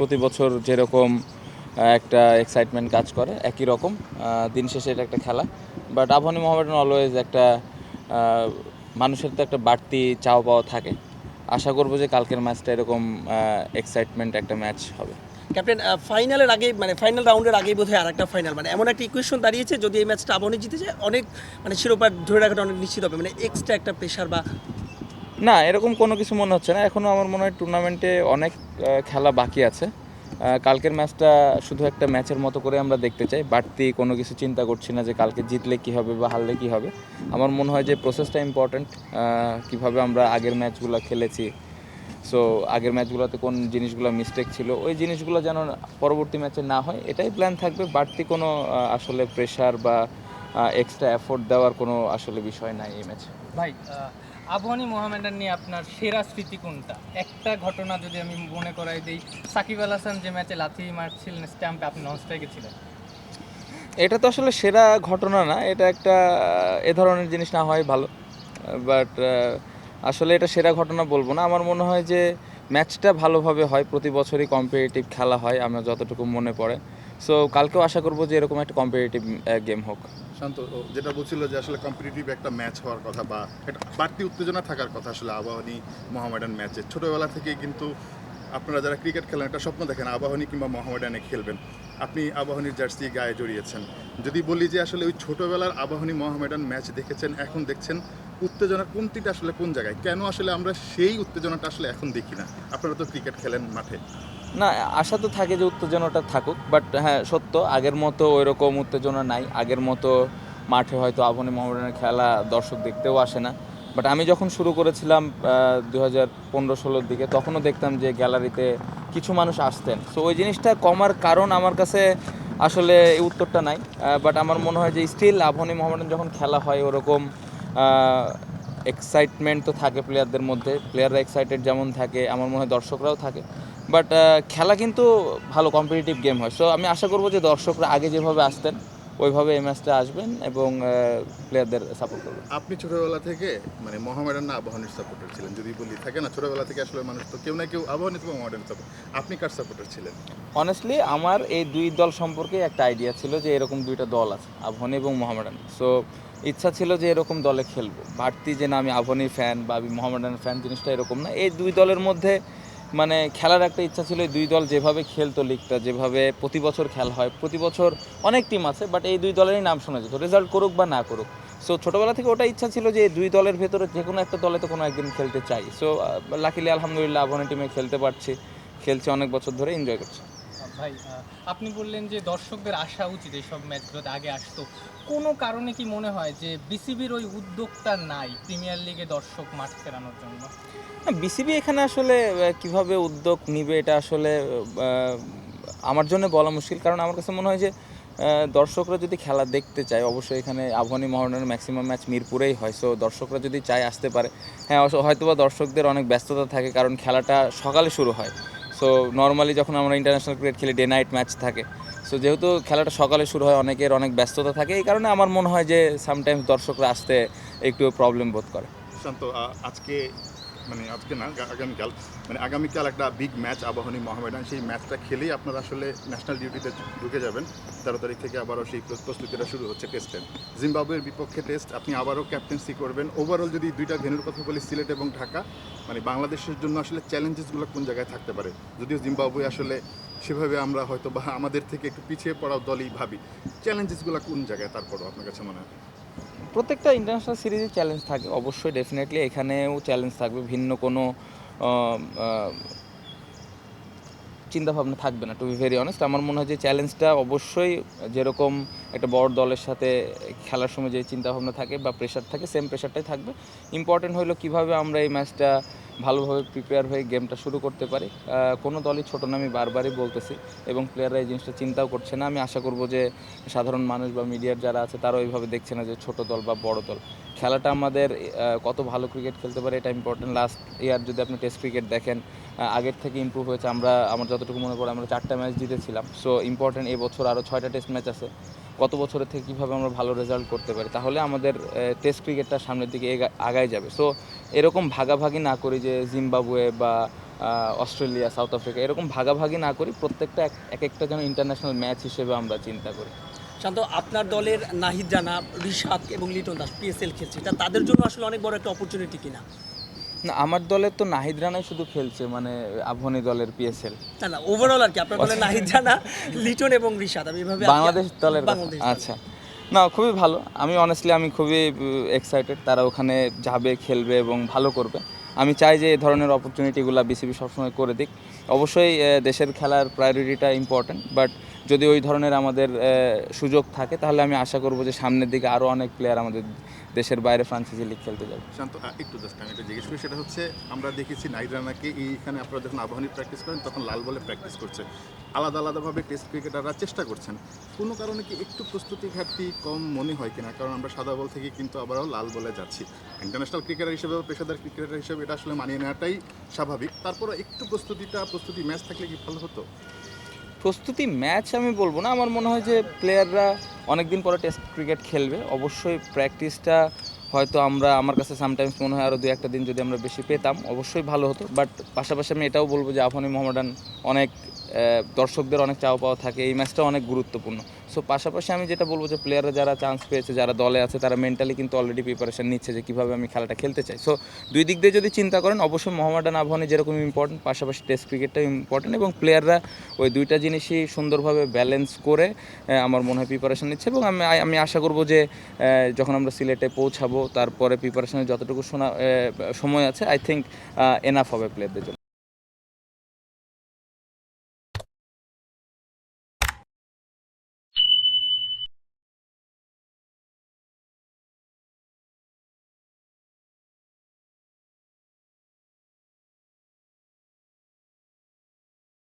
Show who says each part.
Speaker 1: প্রতি বছর যেরকম একটা এক্সাইটমেন্ট কাজ করে, একই রকম দিন শেষে এটা একটা খেলা। বাট আবহানী মোহামেডান অলওয়েজ একটা মানুষের তো একটা বাড়তি চাও পাওয়া থাকে। আশা করব যে কালকের ম্যাচটা এরকম এক্সাইটমেন্ট একটা ম্যাচ হবে।
Speaker 2: ক্যাপ্টেন ফাইনালের আগে মানে ফাইনাল রাউন্ডের আগেই বোধহয় আর একটা ফাইনাল মানে এমন একটা ইকুয়েশন দাঁড়িয়েছে, যদি এই ম্যাচটা আবহানী জিতে যায় অনেক মানে শিরোপা ধরে রাখাটা অনেক নিশ্চিত হবে। মানে এক্সট্রা একটা প্রেশার বা
Speaker 1: না, এরকম কোনো কিছু মনে হচ্ছে না। এখনও আমার মনে হয় টুর্নামেন্টে অনেক খেলা বাকি আছে। কালকের ম্যাচটা শুধু একটা ম্যাচের মতো করে আমরা দেখতে চাই। বাড়তি কোনো কিছু চিন্তা করছি না যে কালকে জিতলে কি হবে বা হারলে কি হবে। আমার মনে হয় যে প্রসেসটা ইম্পর্ট্যান্ট কীভাবে আমরা আগের ম্যাচগুলো খেলেছি। সো আগের ম্যাচগুলোতে কোন জিনিসগুলো মিস্টেক ছিল, ওই জিনিসগুলো যেন পরবর্তী ম্যাচে না হয়, এটাই প্ল্যান থাকবে। বাড়তি কোনো আসলে প্রেশার বা এক্সট্রা এফোর্ট দেওয়ার কোনো আসলে বিষয় নাই এই ম্যাচে।
Speaker 3: ভাই আবহানী মোহামেডান নিয়ে আপনার সেরা স্মৃতি কোনটা? একটা ঘটনা যদি আমি মনে করাই দিই, সাকিব আল হাসান যে ম্যাচে লাথি মারছিলেন স্ট্যাম্পে আপনি নন স্ট্রাইকে ছিলেন
Speaker 1: এটা তো আসলে সেরা ঘটনা না, এটা একটা, এ ধরনের জিনিস না হয় ভালো। বাট আসলে এটা সেরা ঘটনা বলব না। আমার মনে হয় যে ম্যাচটা ভালোভাবে হয়, প্রতি বছরই কম্পিটিটিভ খেলা হয়, আমার যতটুকু মনে পড়ে। সো কালকেও আশা করব যে এরকম একটা কম্পিটিটিভ গেম হোক।
Speaker 4: শান্ত যেটা বলছিল যে আসলে কম্পিটিটিভ একটা ম্যাচ হওয়ার কথা বা একটা বাড়তি উত্তেজনা থাকার কথা আসলে আবাহনী মোহামেডান ম্যাচে ছোটবেলা থেকেই কিন্তু আপনারা যারা ক্রিকেট খেলেন, একটা স্বপ্ন দেখেন, আবাহনী কিংবা মোহামেডানে খেলবেন। আপনি আবাহনীর জার্সি গায়ে জড়িয়েছেন। যদি বলি যে আসলে ওই ছোটবেলার আবাহনী মোহামেডান ম্যাচ দেখেছেন, এখন দেখছেন উত্তেজনা কোনটিটা আসলে কোন জায়গায়? কেন আসলে আমরা সেই উত্তেজনাটা আসলে এখন দেখি না? আপনারা তো ক্রিকেট খেলেন মাঠে।
Speaker 1: না, আশা তো থাকে যে উত্তেজনাটা থাকুক বাট হ্যাঁ সত্য, আগের মতো ওই রকম উত্তেজনা নাই। আগের মতো মাঠে হয়তো আবহানী মোহামেডানের খেলা দর্শক দেখতেও আসে না। বাট আমি যখন শুরু করেছিলাম দু হাজার পনেরো ষোলোর দিকে, তখনও দেখতাম যে গ্যালারিতে কিছু মানুষ আসতেন। সো ওই জিনিসটা কমার কারণ আমার কাছে আসলে এই উত্তরটা নাই। বাট আমার মনে হয় যে স্টিল আবহানী মোহামেডান যখন খেলা হয়, ওরকম এক্সাইটমেন্ট তো থাকে প্লেয়ারদের মধ্যে। প্লেয়াররা এক্সাইটেড যেমন থাকে, আমার মনে হয় দর্শকরাও থাকে। বাট খেলা কিন্তু ভালো কম্পিটিটিভ গেম হয়। সো আমি আশা করব যে দর্শকরা আগে যেভাবে আসতেন ওইভাবে এই ম্যাচটা আসবেন এবং প্লেয়ারদের সাপোর্ট করবেন।
Speaker 4: আপনি ছোটবেলা থেকে মানে মোহামেডান না আবাহনীর সাপোর্টার ছিলেন যদি বলি থাকে না? ছোটবেলা থেকে আসলে মানুষ তো কেউ না কেউ আবাহনী তো মোহামেডান সাপোর্ট আপনি কার সাপোর্টার ছিলেন?
Speaker 1: অনেস্টলি আমার এই দুই দল সম্পর্কে একটা আইডিয়া ছিল যে এরকম দুইটা দল আছে আবহানী এবং মোহামেডান। সো ইচ্ছা ছিল যে এরকম দলে খেলব। বাড়তি যে না আমি আবহানীর ফ্যান বা আমি মোহামেডানের ফ্যান জিনিসটা এরকম না। এই দুই দলের মধ্যে মানে খেলার একটা ইচ্ছা ছিল দুই দল যেভাবে খেলতো লিগটা যেভাবে প্রতি বছর খেলা হয়, প্রতি বছর অনেক টিম আছে বাট এই দুই দলেরই নাম শোনা যেত রেজাল্ট করুক বা না করুক। সো ছোটোবেলা থেকে ওটা ইচ্ছা ছিল যে দুই দলের ভেতরে যে কোনো একটা দলে তো কোনো একদিন খেলতে চাই। সো লাকিলি আলহামদুলিল্লাহ আবহানি টিমে খেলতে পারছি। খেলছে অনেক বছর ধরে এনজয় করছি।
Speaker 3: ভাই আপনি বললেন যে দর্শকদের আসা উচিত এইসব ম্যাচগুলোতে আগে আসতো। কোনো কারণে কি মনে হয় যে বিসিবির ওই উদ্যোগটা নাই প্রিমিয়ার লিগে দর্শক মাঠ ফেরানোর জন্য?
Speaker 1: বিসিবি এখানে আসলে কীভাবে উদ্যোগ নিবে এটা আসলে আমার জন্য বলা মুশকিল। কারণ আমার কাছে মনে হয় যে দর্শকরা যদি খেলা দেখতে চায়, অবশ্যই এখানে আবহানী মহরণের ম্যাক্সিমাম ম্যাচ মিরপুরেই হয়। সো দর্শকরা যদি চায় আসতে পারে হ্যাঁ হয়তোবা দর্শকদের অনেক ব্যস্ততা থাকে, কারণ খেলাটা সকালে শুরু হয়। সো নর্মালি যখন আমরা ইন্টারন্যাশনাল ক্রিকেট খেলি ডে নাইট ম্যাচ থাকে। সো যেহেতু খেলাটা সকালে শুরু হয়, অনেকের অনেক ব্যস্ততা থাকে, এই কারণে আমার মনে হয় যে সামটাইমস দর্শকরা আসতে একটু প্রবলেম বোধ করে।
Speaker 4: শান্ত আজকে মানে আজকে না আগামীকাল মানে আগামীকাল একটা বিগ ম্যাচ আবাহনী মোহামেডান সেই ম্যাচটা খেলেই আপনারা আসলে ন্যাশনাল ডিউটিতে ঢুকে যাবেন। তেরো তারিখ থেকে আবারও সেই প্র- প্রস্তুতিটা শুরু হচ্ছে টেস্টের জিম্বাবুয়ের বিপক্ষে টেস্ট আপনি আবারও ক্যাপ্টেন্সি করবেন। ওভারঅল যদি দুইটা ভেন্যুর কথা বলি, সিলেট এবং ঢাকা মানে বাংলাদেশের জন্য আসলে চ্যালেঞ্জেসগুলো কোন জায়গায় থাকতে পারে? যদিও জিম্বাবুয়ে আসলে সেভাবে আমরা হয়তো বা আমাদের থেকে একটু পিছিয়ে পড়াও দলই ভাবি। চ্যালেঞ্জেসগুলো কোন জায়গায়? তারপরও আপনার কাছে মনে হয়?
Speaker 1: প্রত্যেকটা ইন্টারন্যাশনাল সিরিজে চ্যালেঞ্জ থাকে, অবশ্যই ডেফিনেটলি এখানেও চ্যালেঞ্জ থাকবে, ভিন্ন কোনো চিন্তাভাবনা থাকবে না টু বি ভেরি অনেস্ট আমার মনে হয় যে চ্যালেঞ্জটা অবশ্যই যেরকম একটা বড় দলের সাথে খেলার সময় যে চিন্তাভাবনা থাকে বা প্রেশার থাকে সেম প্রেশারটাই থাকবে। ইম্পর্টেন্ট হলো কীভাবে আমরা এই ম্যাচটা ভালোভাবে প্রিপেয়ার হয়ে গেমটা শুরু করতে পারি। কোনো দলই ছোটো না, আমি বারবারই বলতেছি। এবং প্লেয়াররা এই জিনিসটা চিন্তাও করছে না। আমি আশা করব যে সাধারণ মানুষ বা মিডিয়ার যারা আছে, তারাও এইভাবে দেখছে না যে ছোট দল বা বড় দল। খেলাটা আমাদের কত ভালো ক্রিকেট খেলতে পারে এটা ইম্পর্টেন্ট লাস্ট ইয়ার যদি আপনি টেস্ট ক্রিকেট দেখেন আগের থেকে ইমপ্রুভ হয়েছে। আমরা, আমার যতটুকু মনে পড়ে, আমরা চারটা ম্যাচ জিতেছিলাম। সো ইম্পর্টেন্ট এই বছর আরও ছয়টা টেস্ট ম্যাচ আছে। গত বছরের থেকে কীভাবে আমরা ভালো রেজাল্ট করতে পারি? তাহলে আমাদের টেস্ট ক্রিকেটটা সামনের দিকে আগায় যাবে। সো এরকম ভাগাভাগি না করি যে জিম্বাবুয়ে বা অস্ট্রেলিয়া সাউথ আফ্রিকা এরকম ভাগাভাগি না করি প্রত্যেকটা এক- এক একটা যেন ইন্টারন্যাশনাল ম্যাচ হিসেবে আমরা চিন্তা করি।
Speaker 2: শান্ত আপনার দলের নাহিদ রানা রিশাদ এবং লিটন দাস পিএসএল খেলছে এটা তাদের জন্য আসলে অনেক বড় একটা অপরচুনিটি কিনা?
Speaker 1: না আমার দলের তো নাহিদ রানাই শুধু খেলছে মানে আফগানি দলের পিএসএল
Speaker 2: না না ওভারঅল আর কি আপনার দলে নাহিদ রানা লিটন এবং রিশাদ আমি এভাবে।
Speaker 1: বাংলাদেশ দলের। আচ্ছা। না খুবই ভালো। আমি অনেস্টলি আমি খুবই এক্সাইটেড তারা ওখানে যাবে খেলবে এবং ভালো করবে। আমি চাই যে এই ধরনের অপরচুনিটিগুলো বিসিবি সবসময় করে দিক। অবশ্যই দেশের খেলার প্রায়োরিটিটা ইম্পর্ট্যান্ট বাট যদি ওই ধরনের আমাদের সুযোগ থাকে, তাহলে আমি আশা করব যে সামনের দিকে আরও অনেক প্লেয়ার আমাদের দেশের বাইরে ফ্রান্সাইজি লিগ খেলতে যাবে।
Speaker 4: শান্ত একটু জাস্ট আমি জিজ্ঞেস করি, সেটা হচ্ছে আমরা দেখেছি নাইদ রানাকে এইখানে আপনারা যখন আবাহনী প্র্যাকটিস করেন, তখন লাল বলে প্র্যাকটিস করছে। আলাদা আলাদাভাবে টেস্ট ক্রিকেটাররা চেষ্টা করছেন। কোনো কারণে কি একটু প্রস্তুতি ঘাটতি কম মনে হয় কিনা? কারণ আমরা সাদা বল থেকে কিন্তু আবারও লাল বলে যাচ্ছি। ইন্টারন্যাশনাল ক্রিকেটার হিসেবে পেশাদার ক্রিকেটার হিসেবে এটা আসলে মানিয়ে নেওয়াটাই স্বাভাবিক। তারপরে একটু প্রস্তুতিটা, প্রস্তুতি ম্যাচ থাকলে কি ভালো হতো?
Speaker 1: প্রস্তুতি ম্যাচ আমি বলব না। আমার মনে হয় যে প্লেয়াররা অনেক দিন পরে টেস্ট ক্রিকেট খেলবে। অবশ্যই প্র্যাকটিসটা হয়তো আমরা, আমার কাছে সামটাইমস মনে হয় আরও দু একটা দিন যদি আমরা বেশি পেতাম, অবশ্যই ভালো হতো। বাট পাশাপাশি আমি এটাও বলব যে আফানি মোহামেডান অনেক দর্শকদের অনেক চাওয়া পাওয়া থাকে, এই ম্যাচটা অনেক গুরুত্বপূর্ণ। সো পাশাপাশি আমি যেটা বলব যে প্লেয়াররা যারা চান্স পেয়েছে, যারা দলে আছে, তারা মেন্টালি কিন্তু অলরেডি প্রিপারেশন নিচ্ছে যে, কীভাবে আমি খেলাটা খেলতে চাই। সো দুই দিক দিয়ে যদি চিন্তা করেন, অবশ্যই মোহামেডান আবহানি যেরকম ইম্পর্টেন্ট পাশাপাশি টেস্ট ক্রিকেটটাও ইম্পর্টেন্ট এবং প্লেয়াররা ওই দুইটা জিনিসই সুন্দরভাবে ব্যালেন্স করে আমার মনে হয় প্রিপারেশন নিচ্ছে এবং আমি আমি আশা করব যে যখন আমরা সিলেটে পৌঁছাবো, তারপরে প্রিপারেশনের যতটুকু শোনা সময় আছে আই থিঙ্ক এনাফ হবে প্লেয়ারদের জন্য।